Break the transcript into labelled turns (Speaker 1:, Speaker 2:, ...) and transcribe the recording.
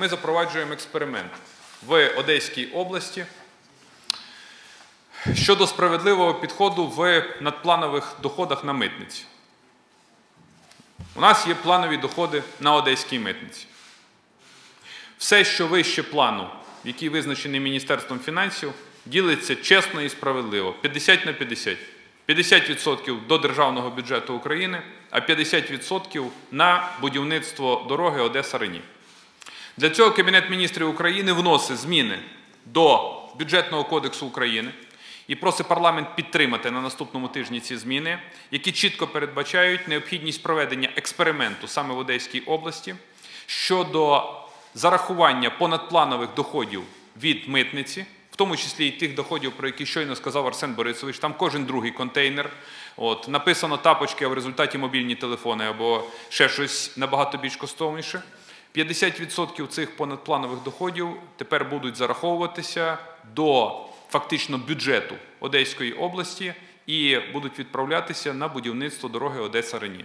Speaker 1: ми запроваджуємо експеримент в Одеській області щодо справедливого підходу в надпланових доходах на митниці. У нас є планові доходи на одеській митниці. Все, що вище плану, який визначений Міністерством фінансів, ділиться чесно і справедливо 50 на 50. 50% до державного бюджету України, а 50% на будівництво дороги Одеса Рені. Для цього Кабінет міністрів України вносить зміни до бюджетного кодексу України і просить парламент підтримати на наступному тижні ці зміни, які чітко передбачають необхідність проведення експерименту саме в Одеській області щодо зарахування понадпланових доходів від митниці, в тому числі і тих доходів, про які щойно сказав Арсен Борисович. Там кожен другий контейнер. От, написано тапочки, а в результаті мобільні телефони або ще щось набагато більш коштовніше. 50% цих понадпланових доходів тепер будуть зараховуватися до фактично бюджету Одеської області і будуть відправлятися на будівництво дороги Одеса Рені.